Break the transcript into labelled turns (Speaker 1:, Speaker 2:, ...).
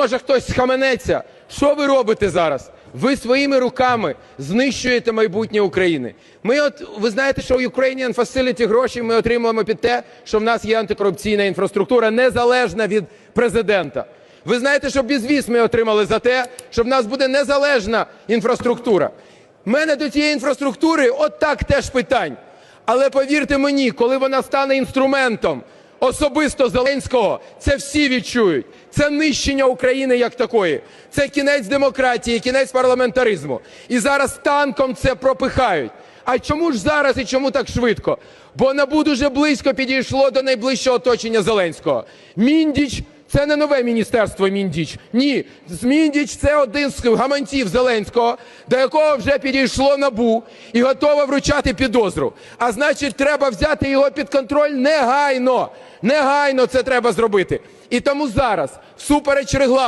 Speaker 1: може хтось схаменеться. Що ви робите зараз? Ви своїми руками знищуєте майбутнє України. Ми от ви знаєте, що Ukrainian Facility гроші ми отримуємо під те, що в нас є антикорупційна інфраструктура, незалежна від президента. Ви знаєте, що безвіз ми отримали за те, що в нас буде незалежна інфраструктура. У мене до цієї інфраструктури от так теж питань. Але повірте мені, коли вона стане інструментом особисто Зеленського, це всі відчують. Це нищення України як такої. Це кінець демократії, кінець парламентаризму. І зараз танком це пропихають. А чому ж зараз і чому так швидко? Бо НАБУ дуже близько підійшло до найближчого оточення Зеленського. Міндіч це не нове міністерство Міндіч. Ні, Міндіч це один з гаманців Зеленського, до якого вже підійшло набу і готово вручати підозру. А значить, треба взяти його під контроль негайно. Негайно це треба зробити. І тому зараз, всупереч регламенту,